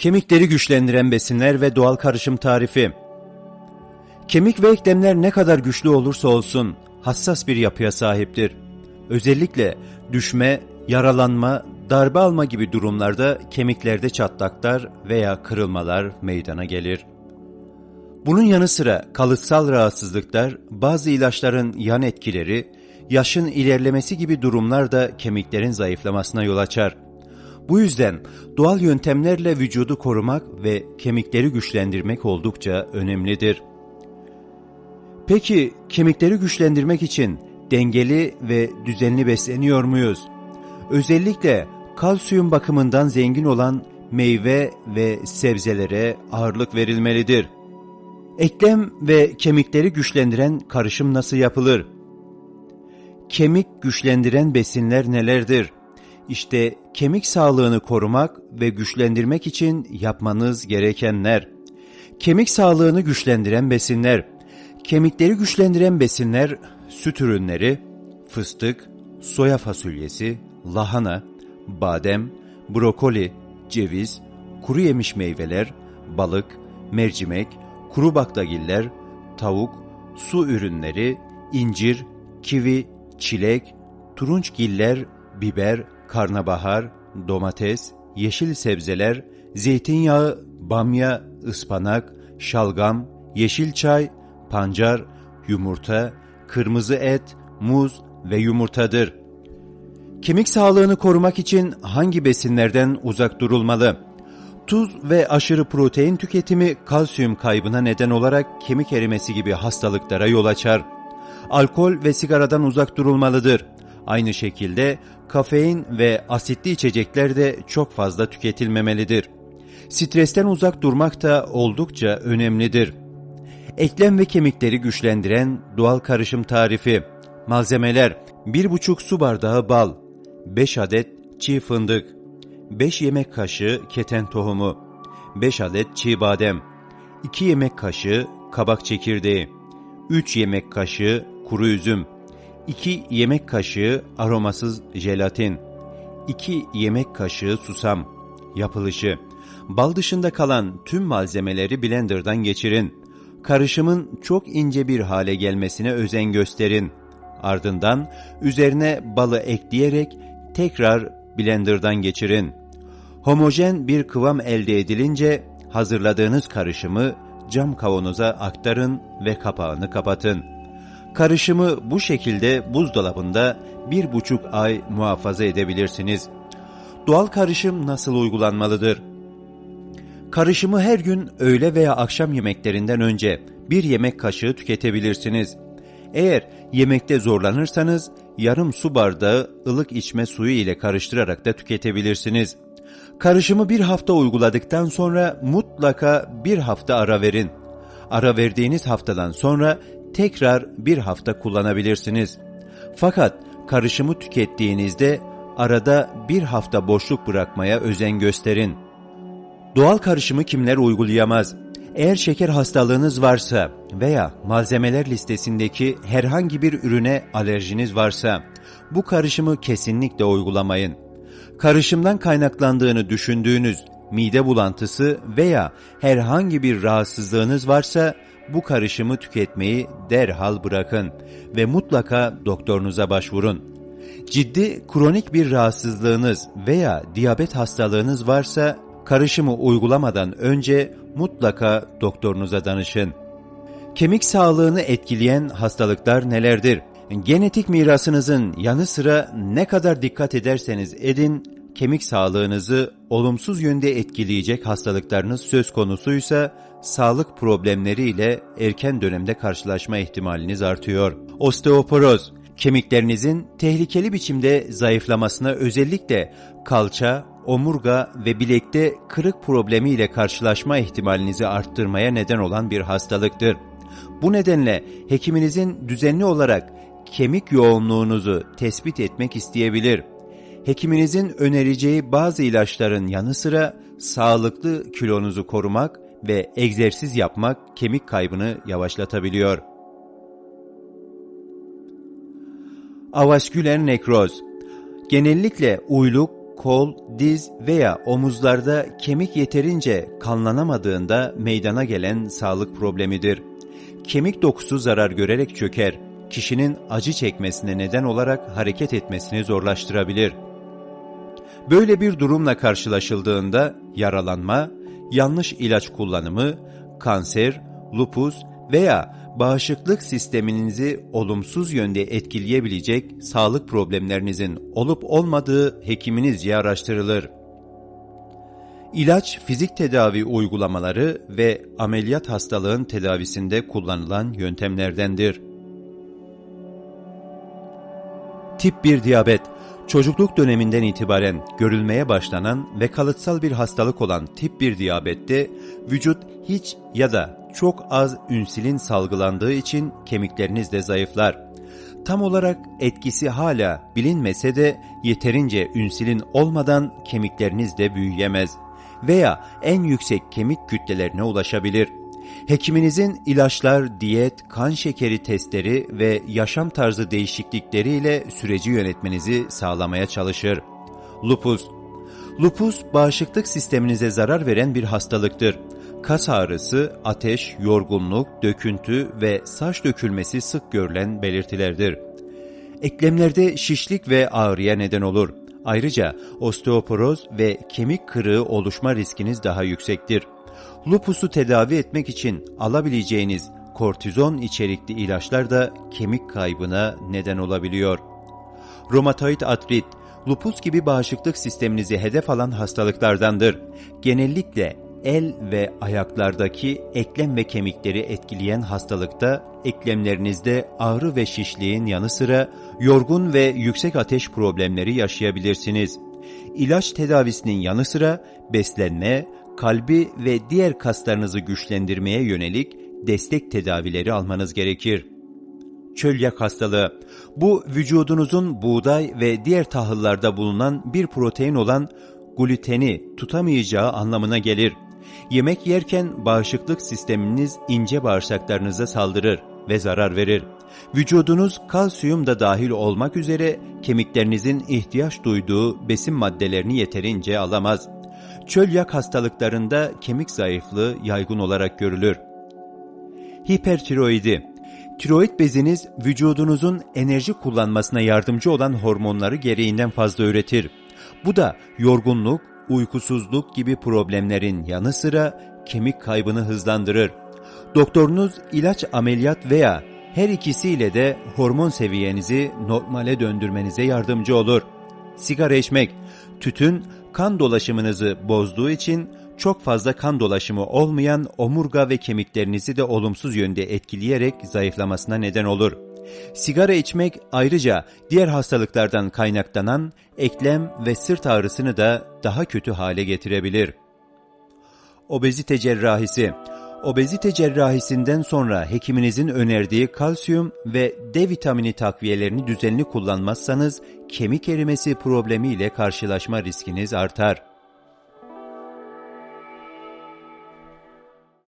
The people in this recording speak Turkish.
Kemikleri güçlendiren besinler ve doğal karışım tarifi. Kemik ve eklemler ne kadar güçlü olursa olsun hassas bir yapıya sahiptir. Özellikle düşme, yaralanma, darbe alma gibi durumlarda kemiklerde çatlaklar veya kırılmalar meydana gelir. Bunun yanı sıra kalıtsal rahatsızlıklar, bazı ilaçların yan etkileri, yaşın ilerlemesi gibi durumlar da kemiklerin zayıflamasına yol açar. Bu yüzden doğal yöntemlerle vücudu korumak ve kemikleri güçlendirmek oldukça önemlidir. Peki kemikleri güçlendirmek için dengeli ve düzenli besleniyor muyuz? Özellikle kalsiyum bakımından zengin olan meyve ve sebzelere ağırlık verilmelidir. Eklem ve kemikleri güçlendiren karışım nasıl yapılır? Kemik güçlendiren besinler nelerdir? İşte kemik sağlığını korumak ve güçlendirmek için yapmanız gerekenler. Kemik sağlığını güçlendiren besinler. Kemikleri güçlendiren besinler süt ürünleri, fıstık, soya fasulyesi, lahana, badem, brokoli, ceviz, kuru yemiş meyveler, balık, mercimek, kuru baklagiller, tavuk, su ürünleri, incir, kivi, çilek, turunçgiller, biber, karnabahar, domates, yeşil sebzeler, zeytinyağı, bamya, ıspanak, şalgam, yeşil çay, pancar, yumurta, kırmızı et, muz ve yumurtadır. Kemik sağlığını korumak için hangi besinlerden uzak durulmalı? Tuz ve aşırı protein tüketimi kalsiyum kaybına neden olarak kemik erimesi gibi hastalıklara yol açar. Alkol ve sigaradan uzak durulmalıdır. Aynı şekilde kafein ve asitli içecekler de çok fazla tüketilmemelidir. Stresten uzak durmak da oldukça önemlidir. Eklem ve kemikleri güçlendiren doğal karışım tarifi. Malzemeler 1,5 su bardağı bal, 5 adet çiğ fındık, 5 yemek kaşığı keten tohumu, 5 adet çiğ badem, 2 yemek kaşığı kabak çekirdeği, 3 yemek kaşığı kuru üzüm, 2 yemek kaşığı aromasız jelatin, 2 yemek kaşığı susam. Yapılışı Bal dışında kalan tüm malzemeleri blenderdan geçirin. Karışımın çok ince bir hale gelmesine özen gösterin. Ardından üzerine balı ekleyerek tekrar blenderdan geçirin. Homojen bir kıvam elde edilince hazırladığınız karışımı cam kavanoza aktarın ve kapağını kapatın. Karışımı bu şekilde buzdolabında bir buçuk ay muhafaza edebilirsiniz. Doğal karışım nasıl uygulanmalıdır? Karışımı her gün öğle veya akşam yemeklerinden önce bir yemek kaşığı tüketebilirsiniz. Eğer yemekte zorlanırsanız yarım su bardağı ılık içme suyu ile karıştırarak da tüketebilirsiniz. Karışımı bir hafta uyguladıktan sonra mutlaka bir hafta ara verin. Ara verdiğiniz haftadan sonra tekrar bir hafta kullanabilirsiniz. Fakat karışımı tükettiğinizde arada bir hafta boşluk bırakmaya özen gösterin. Doğal karışımı kimler uygulayamaz? Eğer şeker hastalığınız varsa veya malzemeler listesindeki herhangi bir ürüne alerjiniz varsa bu karışımı kesinlikle uygulamayın. Karışımdan kaynaklandığını düşündüğünüz mide bulantısı veya herhangi bir rahatsızlığınız varsa bu karışımı tüketmeyi derhal bırakın ve mutlaka doktorunuza başvurun. Ciddi kronik bir rahatsızlığınız veya diyabet hastalığınız varsa karışımı uygulamadan önce mutlaka doktorunuza danışın. Kemik sağlığını etkileyen hastalıklar nelerdir? Genetik mirasınızın yanı sıra ne kadar dikkat ederseniz edin, kemik sağlığınızı olumsuz yönde etkileyecek hastalıklarınız söz konusuysa, sağlık problemleriyle erken dönemde karşılaşma ihtimaliniz artıyor. Osteoporoz, kemiklerinizin tehlikeli biçimde zayıflamasına özellikle kalça, omurga ve bilekte kırık problemiyle karşılaşma ihtimalinizi arttırmaya neden olan bir hastalıktır. Bu nedenle hekiminizin düzenli olarak kemik yoğunluğunuzu tespit etmek isteyebilir. Hekiminizin önereceği bazı ilaçların yanı sıra sağlıklı kilonuzu korumak ve egzersiz yapmak kemik kaybını yavaşlatabiliyor. Avasküler nekroz Genellikle uyluk, kol, diz veya omuzlarda kemik yeterince kanlanamadığında meydana gelen sağlık problemidir. Kemik dokusu zarar görerek çöker, kişinin acı çekmesine neden olarak hareket etmesini zorlaştırabilir. Böyle bir durumla karşılaşıldığında yaralanma, yanlış ilaç kullanımı, kanser, lupus veya bağışıklık sisteminizi olumsuz yönde etkileyebilecek sağlık problemlerinizin olup olmadığı hekiminizce araştırılır. İlaç, fizik tedavi uygulamaları ve ameliyat hastalığın tedavisinde kullanılan yöntemlerdendir. Tip 1 diyabet, çocukluk döneminden itibaren görülmeye başlanan ve kalıtsal bir hastalık olan tip 1 diyabette vücut hiç ya da çok az ünsülin salgılandığı için kemikleriniz de zayıflar. Tam olarak etkisi hala bilinmese de yeterince ünsülin olmadan kemikleriniz de büyüyemez veya en yüksek kemik kütlelerine ulaşabilir. Hekiminizin ilaçlar, diyet, kan şekeri testleri ve yaşam tarzı değişiklikleriyle süreci yönetmenizi sağlamaya çalışır. Lupus Lupus, bağışıklık sisteminize zarar veren bir hastalıktır. Kas ağrısı, ateş, yorgunluk, döküntü ve saç dökülmesi sık görülen belirtilerdir. Eklemlerde şişlik ve ağrıya neden olur. Ayrıca osteoporoz ve kemik kırığı oluşma riskiniz daha yüksektir. Lupusu tedavi etmek için alabileceğiniz kortizon içerikli ilaçlar da kemik kaybına neden olabiliyor. Romatoid artrit, lupus gibi bağışıklık sisteminizi hedef alan hastalıklardandır. Genellikle el ve ayaklardaki eklem ve kemikleri etkileyen hastalıkta eklemlerinizde ağrı ve şişliğin yanı sıra yorgun ve yüksek ateş problemleri yaşayabilirsiniz. İlaç tedavisinin yanı sıra beslenme, kalbi ve diğer kaslarınızı güçlendirmeye yönelik destek tedavileri almanız gerekir. Çölyak hastalığı. Bu vücudunuzun buğday ve diğer tahıllarda bulunan bir protein olan gluteni tutamayacağı anlamına gelir. Yemek yerken bağışıklık sisteminiz ince bağırsaklarınıza saldırır ve zarar verir. Vücudunuz kalsiyum da dahil olmak üzere kemiklerinizin ihtiyaç duyduğu besin maddelerini yeterince alamaz. Çölyak hastalıklarında kemik zayıflığı yaygın olarak görülür. Hipertiroidi Tiroid beziniz vücudunuzun enerji kullanmasına yardımcı olan hormonları gereğinden fazla üretir. Bu da yorgunluk, uykusuzluk gibi problemlerin yanı sıra kemik kaybını hızlandırır. Doktorunuz ilaç, ameliyat veya her ikisiyle de hormon seviyenizi normale döndürmenize yardımcı olur. Sigara içmek, tütün kan dolaşımınızı bozduğu için çok fazla kan dolaşımı olmayan omurga ve kemiklerinizi de olumsuz yönde etkileyerek zayıflamasına neden olur. Sigara içmek ayrıca diğer hastalıklardan kaynaklanan eklem ve sırt ağrısını da daha kötü hale getirebilir. Obezite cerrahisi Obezite cerrahisinden sonra hekiminizin önerdiği kalsiyum ve D vitamini takviyelerini düzenli kullanmazsanız kemik erimesi problemiyle karşılaşma riskiniz artar.